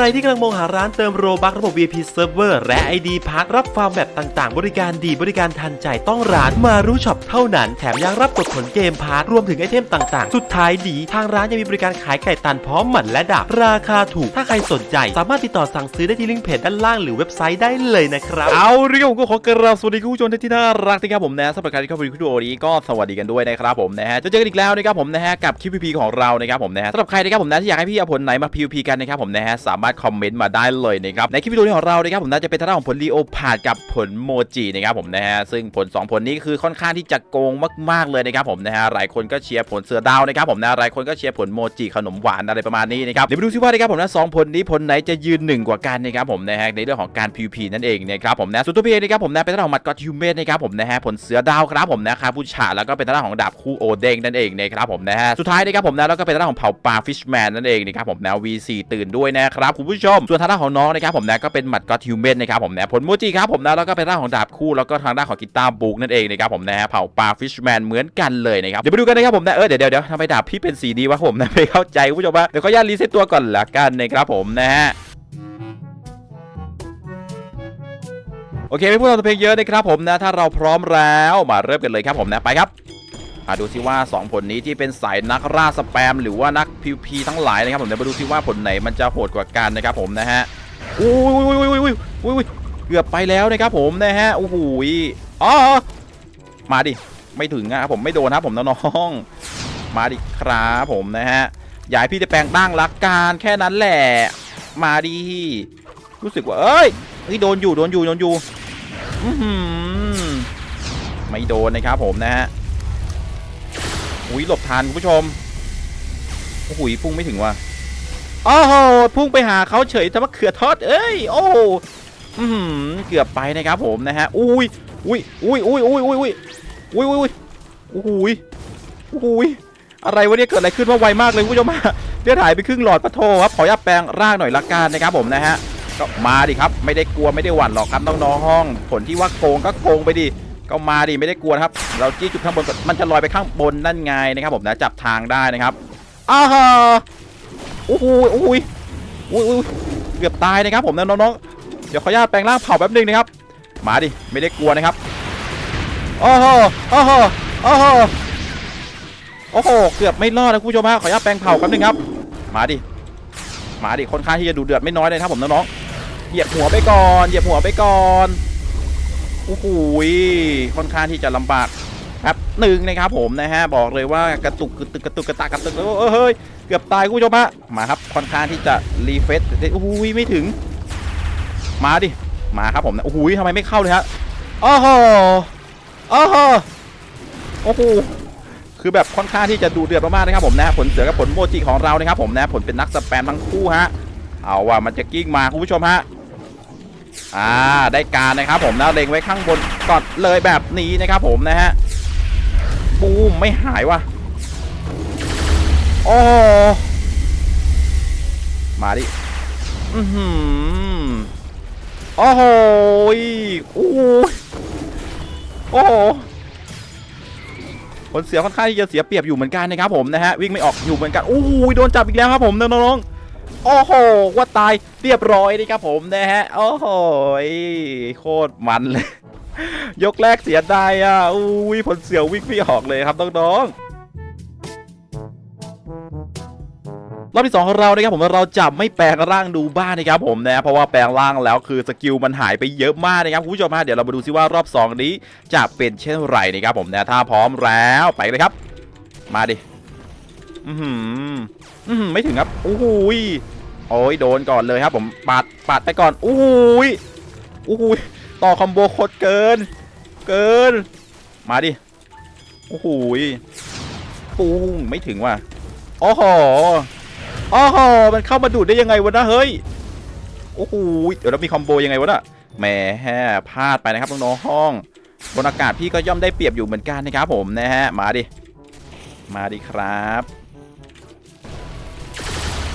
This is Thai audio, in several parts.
รที่กำลังมองหาร้านเติมโรบักระบบ VIP Server และ ID พักรับฟาร์มแบบต่างๆ บริการดีบริการทันใจต้องร้านมารู้ช็อปเท่านั้น แถมยังรับกดผลเกมพาร์ทรวมถึงไอเทมต่างๆ สุดท้ายดี ทางร้านยังมีบริการขายไก่ตันพร้อมหมันและดาบราคาถูก ถ้าใครสนใจ สามารถติดต่อสั่งซื้อได้ที่ลิงก์เพจด้านล่างหรือเว็บไซต์ได้เลยนะครับเอาเรื่องก็ขอกราบสวัสดีคุณผู้ชมที่น่ารักนะครับผมนะสำหรับการที่เข้าไปดูวิดีโอนี้ก็สวัสดีกันด้วยนะครับผมนะฮะจะเจอกันอีกแล้วนะครับผมนะฮะกับคลิป PVP ของเรานะครับผมนะฮะสำหรับใครนะครับผมนะที่อยากให้พี่เอาผลไหนมา PVP กันนะครับผมนะฮะสามารถคอมเมนต์มาได้เลยนะครับในคลิปวิดีโอนี้ของเรานะครับผมนะจะเป็นทางด้านของผลลีโอพาดกับผลโมจินะครับผมนะฮะซึ่งผล 2 ผลนี้คือค่อนข้างที่จะโกงมาก ๆเลยนะครับผมนะฮะหลายคนก็เชียร์ผลเสือดาวนะครับผมนะหลายคนก็เชียร์ผลโมจิขนมหวานอะไรประมาณนี้นะครับเดี๋ยวไปดูซิว่านะครับผมนะสองผลนี้ผลไหนจะยืนหนึ่งกว่ากันนะครับผมนะฮะในเรื่องของการ PVP นั่นเองนะครับผมนะส่วนตัวพี่เองนะครับผมนะเป็นทางด้านของมัดก็ตฮิวเมนนะครับผมนะฮะผลเสือดาวครับผมนะคาบูชาแล้วก็เป็นทางด้านของดาบคู่โอเด้งนั่นเองนะครับผมนะฮะสุดท้ายนะครับผมนะแล้วก็เป็นทางด้านของเผ่าปลาฟิชแมนนั่นเองนะครับผมนะ V4 ตื่นด้วยนะครับคุณผู้ชม ส่วนทางด้านของน้องนะครับผมนะก็เป็นมัดก็อตฮิวเมนนะครับผมนะผลโมจิครับผมนะแล้วก็เป็นทางด้านของดาบคู่แล้วก็ทางด้านของกีตาร์บุกนั่นเองนะครับผมนะเผ่าปลาฟิชแมนเหมือนกันเลยนะครับเดี๋ยวไปดูกันนะครับผมนะเออเดี๋ยวเดี๋ยวเดี๋ยวทำไมดาบพี่เป็นสีนี้วะผมนะไม่เข้าใจคุณผู้ชมว่าเดี๋ยวขออนุญาตรีเซ็ตตัวก่อนละกันนะครับผมนะฮะโอเคไม่พูดเราเพลงเยอะนะครับผมนะถ้าเราพร้อมแล้วมาเริ่มกันเลยครับผมนะไปครับ มาดูซิว่า 2 ผลนี้ที่เป็นสายนักล่าสแปม หรือว่านัก PVP ทั้งหลายนะครับผมเดี๋ยวมาดูซิว่าผลไหนมันจะโหดกว่ากันนะครับผมนะฮะอุ้ยอุ้ยอุ้ยอุ้ยอุ้ยเกือบไปแล้วนะครับผมนะฮะโอ้โหอ๋อมาดิไม่ถึงนะครับผมไม่โดนครับผมน้องๆมาดิครับผมนะฮะอยากให้พี่จะแปลงร่างรักการแค่นั้นแหละ มาดิรู้สึกว่าเอ้ยเฮ้ยโดนอยู่โดนอยู่โดนอยู่ไม่โดนนะครับผมนะฮะ อุ้ยหลบทันคุณผู้ชมโอ้โหพุ่งไม่ถึงว่ะโอ้โหพุ่งไปหาเขาเฉยทำไมเขือทอดเอ้ยโอ้หอื้อหือเกือบไปนะครับผมนะฮะอุ้ยอุ้ยอุ้ยอุ้ยอุ้ยอุ้ยอุ้ยอุ้ยอุ้ยอุ้ยอุ้ยอะไรวะเนี่ยเกิดอะไรขึ้นว่าไวมากเลยคุณผู้ชมฮะเลือดหายไปครึ่งหลอดปะโทครับขออนุญาตแปลงร่างหน่อยละกันนะครับผมนะฮะก็มาดิครับไม่ได้กลัวไม่ได้หวั่นหรอกครับน้องๆห้อง ผลที่ว่าโกงก็โกงไปดิ ก็มาดิไม่ได้กลัวนะครับ เราจี้จุดข้างบนก่อนมันจะลอยไปข้างบนนั่นไงนะครับผมนะจับทางได้นะครับอ้าฮะโอ้โหโอ้โหโอ้โหเกือบตายนะครับผมนะน้องๆเดี๋ยวขออนุญาตแปลงร่างเผาแป๊บนึงนะครับ มาดิไม่ได้กลัวนะครับโอ้โหโอ้โหโอ้โหโอ้โหเกือบไม่รอดนะคุณผู้ชมฮะขออนุญาตแปลงเผาแป๊บนึงครับ มาดิมาดิค่อนข้างที่จะดูเดือดไม่น้อยเลยนะครับผมน้องๆเหยียบหัวไปก่อนเหยียบหัวไปก่อน โอ้โหค่อนข้างที่จะลำบากครับหนึ่งนะครับผมนะฮะบอกเลยว่ากระตุกกระตุกกระตุกกระตากระตุกเออเฮ้ยเกือบตายคุณผู้ชมฮะมาครับค่อนข้างที่จะรีเฟซโอ้โหไม่ถึง มาดิมาครับผมนะโอ้โหทำไมไม่เข้าเลยฮะโอ้โหโอ้โหโอ้โหคือแบบค่อนข้างที่จะดูเดือดมากๆนะครับผมนะผลเสือกับผลโมจิของเรานะครับผมนะผลเป็นนักสแปมทั้งคู่ฮะเอาว่ามันจะกิ้งมาคุณผู้ชมฮะ อ่าได้การนะครับผมนะเล็งไว้ข้างบนกอนเลยแบบนี้นะครับผมนะฮะบูมไม่หายว่ะโอ้มาดิอือหือโอ้โหโอ้โอ้ผลเสียค่อนข้างที่จะเสียเปรียบอยู่เหมือนกันนะครับผมนะฮะวิ่งไม่ออกอยู่เหมือนกันโอ้โหโดนจับอีกแล้วครับผมน้องๆ โอ้โห ว่าตายเรียบร้อยนี่ครับผมนะฮะ โอ้โหโคตรมันเลย ยกแรกเสียดายอะอุ้ยผลเสียววิ่งไม่ออกเลยครับน้องรอบที่สองของเรานะครับผมเราจะไม่แปลงร่างดูบ้านนะครับผมนะเพราะว่าแปลงร่างแล้วคือสกิลมันหายไปเยอะมากนะครับคุณผู้ชมฮะเดี๋ยวเรามาดูซิว่ารอบสองนี้จะเป็นเช่นไรนะครับผมนะถ้าพร้อมแล้วไปเลยครับ มาดิ อือหืออืมไม่ถึงครับโอ้โหยโอ้ยโดนก่อนเลยครับ ผมปาดปาดไปก่อนโอ้โหยโอ้โหยต่อคอมโบโคตรเกิน เกิน มาดิโอ้โหยปูมไม่ถึงว่ะโอ้โหโอ้โหมันเข้ามาดูดได้ยังไงวะนะเฮ้ยโอ้โหยเดี๋ยวเรามีคอมโบยังไงวะนะแหมแฮ่พลาดไปนะครับน้องๆห้องบนอากาศพี่ก็ย่อมได้เปรียบอยู่เหมือนกันนะครับผมนะฮะมาดิมาดิครับ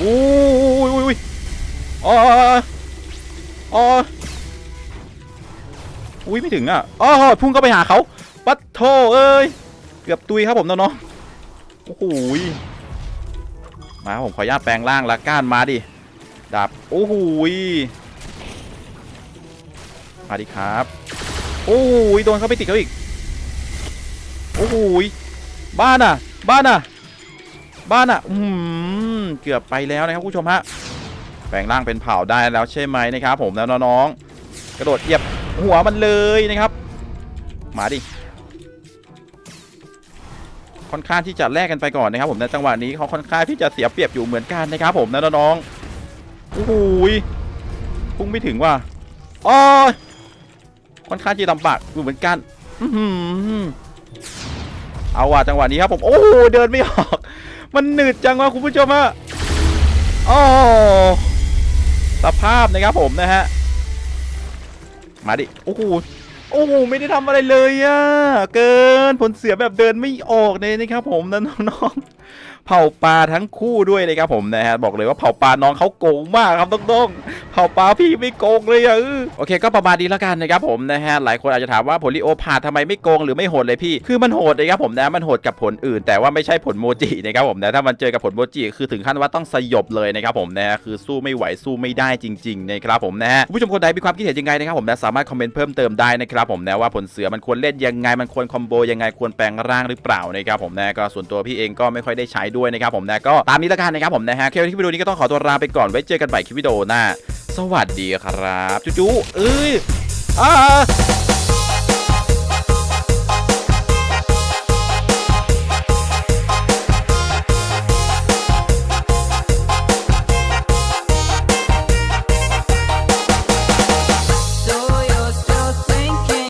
อุ้ยอุ้ยอุ้ยอ๋ออ๋ออุ้ยไม่ถึงอะอ๋อพุ่งเข้าไปหาเขาปัดโทเอ้ย เกือบตุยครับผมน้องๆโอ้โหมาผมขออนุญาตแปลงร่างละก้านมาดิ ดาบ โอ้โหมาดิครับ โอ้โหยโดนเขาไปติดเขาอีก โอ้โหยบ้านอะ บ้านอะ บ้านอะ อืม เกือบไปแล้วนะครับผู้ชมฮะแปลงร่างเป็นเผ่าได้แล้วใช่ไหมนะครับผมแล้วน้องๆกระโดดเหยียบหัวมันเลยนะครับ มาดิค่อนข้างที่จะแลกกันไปก่อนนะครับผมในจังหวะนี้เขาค่อนข้างที่จะเสียเปรียบอยู่เหมือนกันนะครับผมนะน้องๆโอ้โหพุ่งไม่ถึงว่ะอ๋อค่อนข้างที่ลำบากอยู่เหมือนกันอื้อหือเอาว่ะจังหวะนี้ครับผมโอ้โหเดินไม่ออก มันหนืดจังวะคุณผู้ชมอะ โอ้สภาพนะครับผมนะฮะ มาดิ โอ้โห โอ้โห ไม่ได้ทำอะไรเลยอะเกินผลเสียแบบเดินไม่ออกเลยนะครับผมนะน้องๆ เผาปลาทั้งคู่ด้วยเลยครับผมนะฮะบอกเลยว่าเผาปลาน้องเขาโกงมากครับน้องๆเผาปลาพี่ไม่โกงเลยอะโอเค ก็ประมาณนี้แล้วกันนะครับผมนะฮะหลายคนอาจจะถามว่าผลลิโอพาทำไมไม่โกงหรือไม่โหดเลยพี่ คือมันโหดนะครับผมนะมันโหดกับผลอื่น แต่ว่าไม่ใช่ผลโมจินะครับผมนะถ้ามันเจอกับผลโมจิคือถึงขั้นว่าต้องสยบเลยนะครับผมนะคือสู้ไม่ไหวสู้ไม่ได้จริงๆนะครับผมนะฮะผู้ชมคนใดมีความคิดเห็นยังไงนะครับผมนะสามารถคอมเมนต์เพิ่มเติมได้นะครับผมนะว่าผลเสือมันควรเล่นยังไงมันควรคอมโบยังไงควรแปลงร่างหรือเปล่านะครับผมนะก็ส่วนตัวพี่เองก็ไม่ค่อยได้ใช้ด้วยนะครับผมนะก็ตามนี้ละกันนะครับผมนะฮะแค่วันที่วิดีโอนี้ก็ต้องขอตัวลาไปก่อนไว้เจอกันใหม่คลิปวิดีโอหน้าสวัสดีครับจุ๊จุ๊เอ้ยอ่า